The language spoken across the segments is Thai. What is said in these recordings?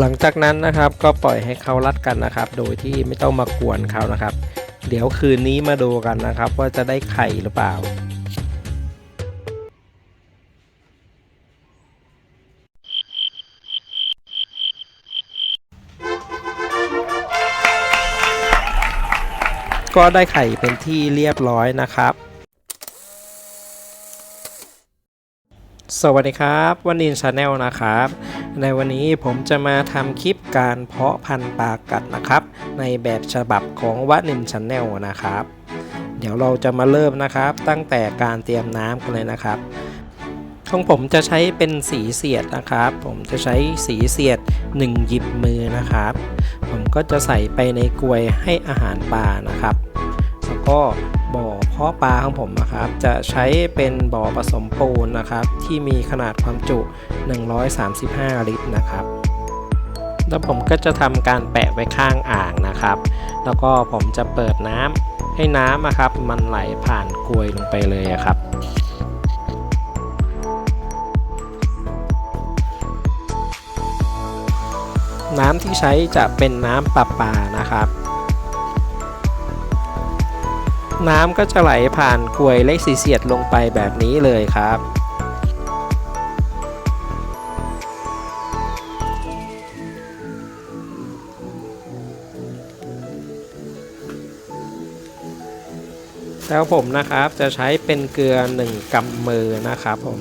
หลังจากนั้นนะครับก็ปล่อยให้เขารัดกันนะครับ โดยที่ไม่ต้องมากวนเขานะครับ เดี๋ยวคืนนี้มาดูกันนะครับ ว่าจะได้ไข่หรือเปล่าก็ได้ไข่เป็นที่เรียบร้อยนะครับ สวัสดีครับวันนินชาแนลนะครับ ในวันนี้ผมจะมาทำคลิปการเพาะพันธุ์ปลากัดนะครับ ในแบบฉบับของวันินชาแนลนะครับ เดี๋ยวเราจะมาเริ่มนะครับ ตั้งแต่การเตรียมน้ำกันเลยนะครับของผมจะใช้เป็นสีเสียดนะครับ ผมจะใช้สีเสียด 1 หยิบมือนะครับ ผมก็จะใส่ไปในกลวยให้อาหารปลานะครับ แล้วก็บ่อ เพาะปลาของผมนะครับ จะใช้เป็นบ่อผสมปูนนะครับ ที่มีขนาดความจุ 135 ลิตรนะครับ แล้วผมก็จะทำการแปะไว้ข้างอ่างนะครับ แล้วก็ผมจะเปิดน้ำให้น้ำนะครับ มันไหลผ่านกลวยลงไปเลยครับน้ำที่ใช้จะเป็นน้ำประปานะครับ น้ำก็จะไหลผ่านกลวยเล็กสีเสียดลงไปแบบนี้เลยครับ แล้วผมนะครับจะใช้เป็นเกลือ 1กำมือนะครับผม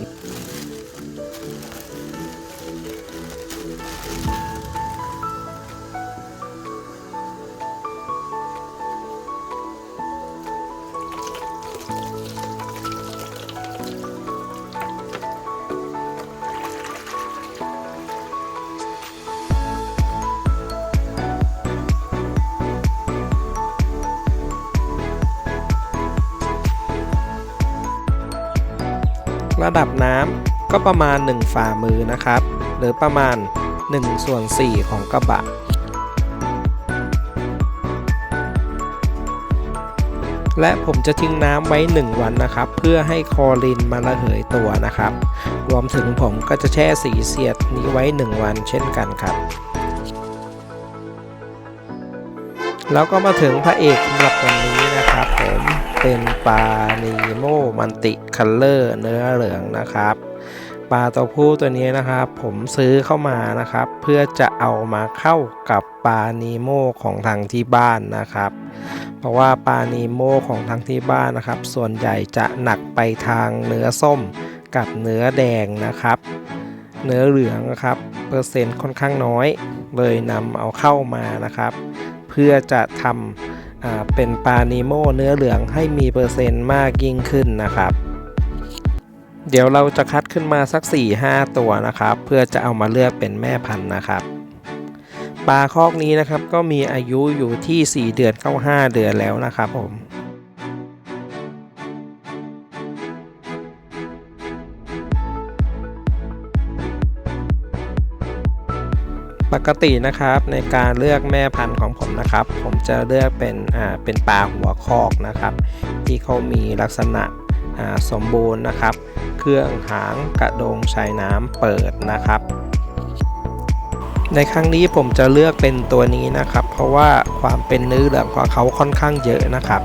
ระดับน้ำก็ประมาณ 1 ฝ่ามือนะครับ หรือประมาณ1ส่วน4ของกระบะ และผมจะทิ้งน้ำไว้ 1 วันนะครับ เพื่อให้คอรินมาระเหยตัวนะครับ รวมถึงผมก็จะแช่สีเสียดนี้ไว้ 1 วันเช่นกันครับ แล้วก็มาถึงพระเอกสำหรับวันนี้นะครับผมเป็นปลานีโมมันติคัลเลอร์เนื้อเหลืองนะครับปลาตัวผู้ตัวนี้นะครับผมซื้อเข้ามานะครับ เพื่อจะเอามาเข้ากับปลานีโมของทางที่บ้านนะครับ เพราะว่าปลานีโมของทางที่บ้านนะครับ ส่วนใหญ่จะหนักไปทางเนื้อส้มกับเนื้อแดงนะครับ เนื้อเหลืองนะครับเปอร์เซ็นต์ค่อนข้างน้อย เลยนำเอาเข้ามานะครับ เพื่อจะทำเป็นปลานีโมเนื้อเหลืองให้มีเปอร์เซ็นต์มากยิ่งขึ้นนะครับ เดี๋ยวเราจะคัดขึ้นมาสัก 4-5 ตัวนะครับ เพื่อจะเอามาเลือกเป็นแม่พันธุ์นะครับปลาคอกนี้นะครับก็มีอายุอยู่ที่ 4 เดือนเข้า 5 เดือนแล้วนะครับผม ปกตินะครับในการเลือกแม่พันธุ์ของผมนะครับ ผมจะเลือกเป็นอ่าเป็นปลาหัวคอกนะครับ ที่เขามีลักษณะอ่าสมบูรณ์นะครับ เครื่องหางกระโดงชายน้ำเปิดนะครับ ในครั้งนี้ผมจะเลือกเป็นตัวนี้นะครับ เพราะว่าความเป็นเนื้อเหลืองของเขาค่อนข้างเยอะนะครับ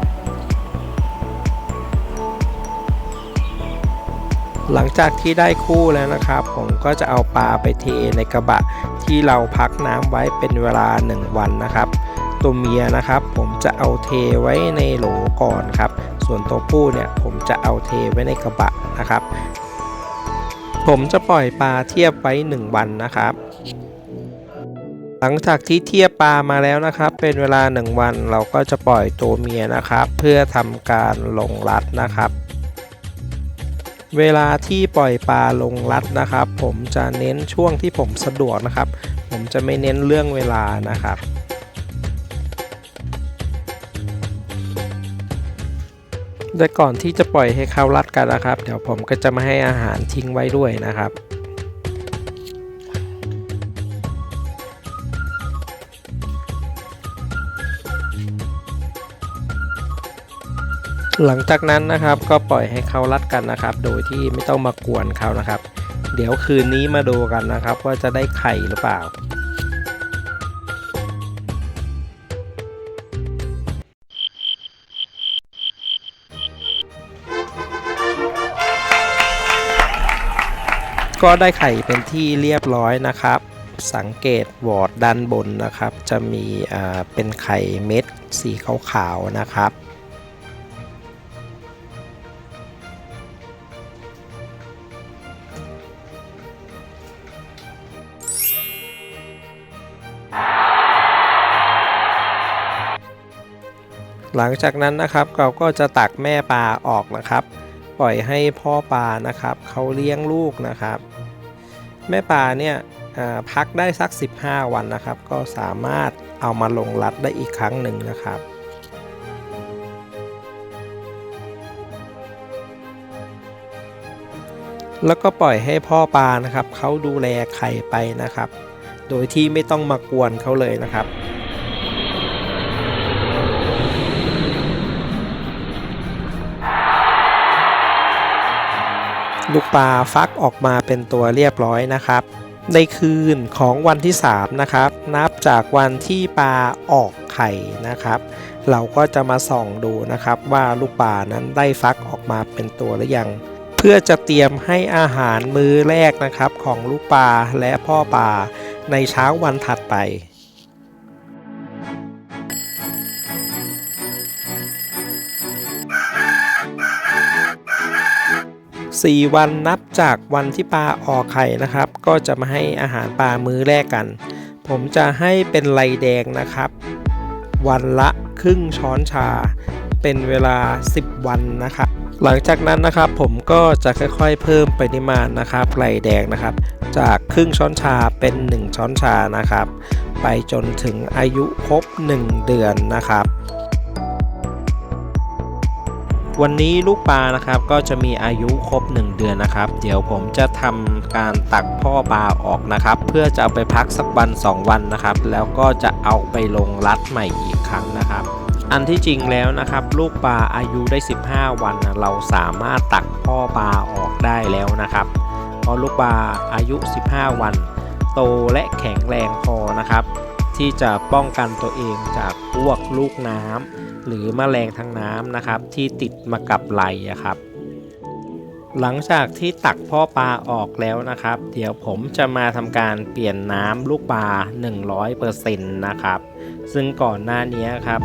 หลังจากที่ได้คู่แล้วนะครับ ผมก็จะเอาปลาไปเทในกระบะ ที่เราพักน้ำไว้เป็นเวลา 1 วันนะครับตัวเมียนะครับ ผมจะเอาเทไว้ในโหลก่อนครับ ส่วนตัวผู้เนี่ยผมจะเอาเทไว้ในกระบะนะครับ ผมจะปล่อยปลาเทียบไว้ 1 วันนะครับ หลังจากที่เทียบปลามาแล้วนะครับ เป็นเวลา 1 วันเราก็จะปล่อยตัวเมียนะครับ เพื่อทำการลงรัดนะครับ เวลาที่ปล่อยปลาลงรัดนะครับ ผมจะเน้นช่วงที่ผมสะดวกนะครับ ผมจะไม่เน้นเรื่องเวลานะครับแต่ก่อนที่จะปล่อยให้เขารัดกันนะครับ เดี๋ยวผมก็จะมาให้อาหารทิ้งไว้ด้วยนะครับ หลังจากนั้นนะครับก็ปล่อยให้เขารัดกันนะครับ โดยที่ไม่ต้องมากวนเขานะครับ เดี๋ยวคืนนี้มาดูกันนะครับ ว่าจะได้ไข่หรือเปล่า ก็ได้ไข่เป็นที่เรียบร้อยนะครับ สังเกตวอร์ดด้านบนนะครับ จะมีเป็นไข่เม็ดสีขาวๆนะครับ หลังจากนั้นนะครับเราก็จะตักแม่ปลาออกนะครับ ปล่อยให้พ่อปลานะครับเขาเลี้ยงลูกนะครับ แม่ปลาเนี่ยพักได้สัก 15 วันนะครับ ก็สามารถเอามาลงรัดได้อีกครั้งหนึ่งนะครับแล้วก็ปล่อยให้พ่อปลานะครับเขาดูแลไข่ไปนะครับ โดยที่ไม่ต้องมากวนเขาเลยนะครับ ลูกปลาฟักออกมาเป็นตัวเรียบร้อยนะครับ ในคืนของวันที่ 3 นะครับ นับจากวันที่ปลาออกไข่นะครับ เราก็จะมาส่องดูนะครับว่าลูกปลานั้นได้ฟักออกมาเป็นตัวหรือยัง เพื่อจะเตรียมให้อาหารมื้อแรกนะครับของลูกปลาและพ่อปลาในเช้าวันถัดไป 4 วันนับจากวันที่ปลาออกไข่นะครับ ก็จะมาให้อาหารปลามื้อแรกกัน ผมจะให้เป็นไลแดงนะครับ วันละครึ่งช้อนชา เป็นเวลา 10 วันนะครับ หลังจากนั้นนะครับผมก็จะค่อยๆ เพิ่มปริมาณนะครับไลแดงนะครับ จากครึ่งช้อนชาเป็น 1 ช้อนชานะครับ ไปจนถึงอายุครบ 1 เดือนนะครับ วันนี้ลูกปลานะครับก็จะมีอายุครบ 1 เดือนนะครับ เดี๋ยวผมจะทำการตักพ่อปลาออกนะครับ เพื่อจะเอาไปพักสักวัน 2 วันนะครับ แล้วก็จะเอาไปลงรัดใหม่อีกครั้งนะครับ อันที่จริงแล้วนะครับ ลูกปลาอายุได้ 15 วันนะเราสามารถตักพ่อปลาออกได้แล้วนะครับเพราะลูกปลาอายุ 15 วัน โตและแข็งแรงพอนะครับ ที่จะป้องกันตัวเองจากพวกลูกน้ำหรือแมลงทางน้ำนะครับ ที่ติดมากับไหลครับ หลังจากที่ตักพ่อปลาออกแล้วนะครับ เดี๋ยวผมจะมาทำการเปลี่ยนน้ำลูกปลา 100%นะครับ ซึ่งก่อนหน้านี้ครับ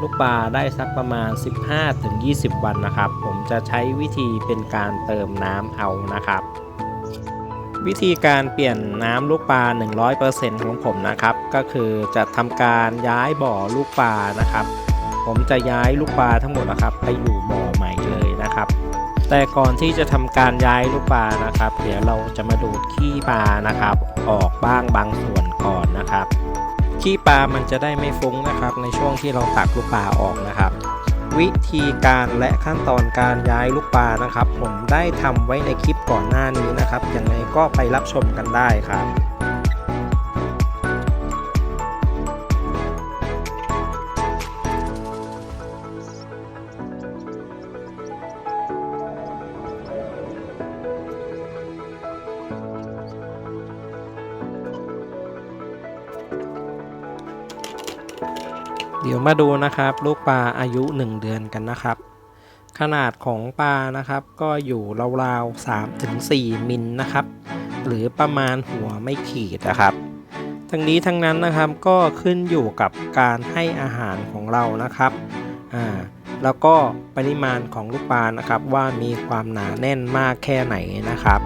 ลูกปลาได้สักประมาณ 15-20 วันนะครับ ผมจะใช้วิธีเป็นการเติมน้ำเอานะครับ วิธีการเปลี่ยนน้ำลูกปลา 100%ของผมนะครับ ก็คือจะทำการย้ายบ่อลูกปลานะครับ ผมจะย้ายลูกปลาทั้งหมดนะครับ ไปอยู่บ่อใหม่เลยนะครับ แต่ก่อนที่จะทำการย้ายลูกปลานะครับ เดี๋ยวเราจะมาดูดขี้ปลานะครับ ออกบ้างบางส่วนก่อนนะครับขี้ปลามันจะได้ไม่ฟุ้งนะครับ ในช่วงที่เราตักลูกปลาออกนะครับ วิธีการและขั้นตอนการย้ายลูกปลานะครับ ผมได้ทำไว้ในคลิปก่อนหน้านี้นะครับยังไงก็ไปรับชมกันได้ครับ เดี๋ยวมาดูนะครับ ลูกปลาอายุ 1 เดือนกันนะครับ ขนาดของปลานะครับ ก็อยู่ราวๆ3-4 มิลนะครับ หรือประมาณหัวไม่ขีดนะครับทั้งนี้ทั้งนั้นนะครับก็ขึ้นอยู่กับการให้อาหารของเรานะครับอ่าแล้วก็ปริมาณของลูกปลานะครับว่ามีความหนาแน่นมากแค่ไหนนะครับ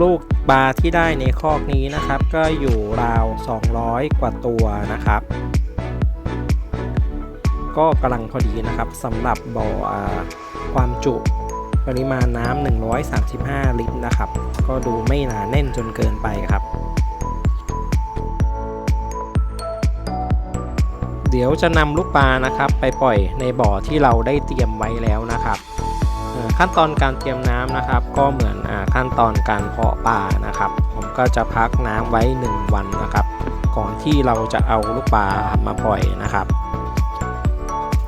ลูกปลาที่ได้ในคอกนี้นะครับ ก็อยู่ราว 200 กว่าตัวนะครับ ก็กำลังพอดีนะครับสำหรับบ่อความจุปริมาณน้ำ135 ลิตรนะครับ ก็ดูไม่หนาแน่นจนเกินไปครับ เดี๋ยวจะนำลูกปลานะครับ ไปปล่อยในบ่อที่เราได้เตรียมไว้แล้วนะครับ ขั้นตอนการเตรียมน้ำนะครับ ก็เหมือนอขั้นตอนการเพาะปลานะครับ ผมก็จะพักน้ำไว้ 1 วันนะครับ ก่อนที่เราจะเอาลูกปลามาปล่อยนะครับ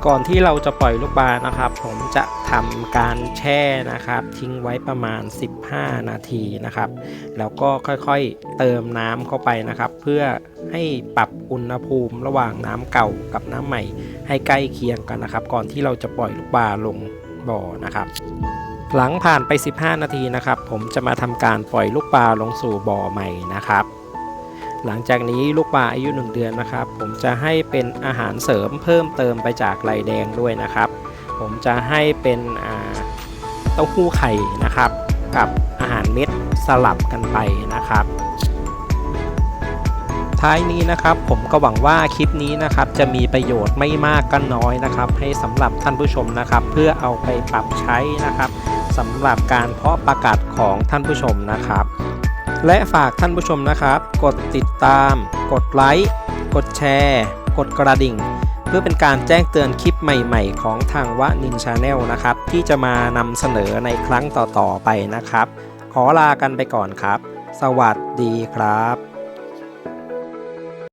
ก่อนที่เราจะปล่อยลูกปลานะครับ ผมจะทำการแช่นะครับ ทิ้งไว้ประมาณ 15 นาทีนะครับ แล้วก็ค่อยๆเติมน้ำเข้าไปนะครับ เพื่อให้ปรับอุณหภูมิระหว่างน้ำเก่ากับน้ำใหม่ ให้ใกล้เคียงกันนะครับ ก่อนที่เราจะปล่อยลูกปลาลง บ่อนะครับหลังผ่านไป 15 นาทีนะครับ ผมจะมาทำการปล่อยลูกปลาลงสู่บ่อใหม่นะครับ หลังจากนี้ลูกปลาอายุ 1 เดือนนะครับ ผมจะให้เป็นอาหารเสริมเพิ่มเติมไปจากไลแดงด้วยนะครับ ผมจะให้เป็นเต้าหู้ไข่นะครับ กับอาหารเม็ดสลับกันไปนะครับ ท้ายนี้นะครับผมก็หวังว่าคลิปนี้นะครับจะมีประโยชน์ไม่มากก็น้อยนะครับ ให้สำหรับท่านผู้ชมนะครับ เพื่อเอาไปปรับใช้นะครับสำหรับการเพาะประกาศของท่านผู้ชมนะครับ และฝากท่านผู้ชมนะครับ กดติดตาม กดไลค์กดแชร์ กดกระดิ่ง เพื่อเป็นการแจ้งเตือนคลิปใหม่ๆ ของทางวะนินชาแนลนะครับ ที่จะมานำเสนอในครั้งต่อๆไปนะครับ ขอลากันไปก่อนครับ สวัสดีครับ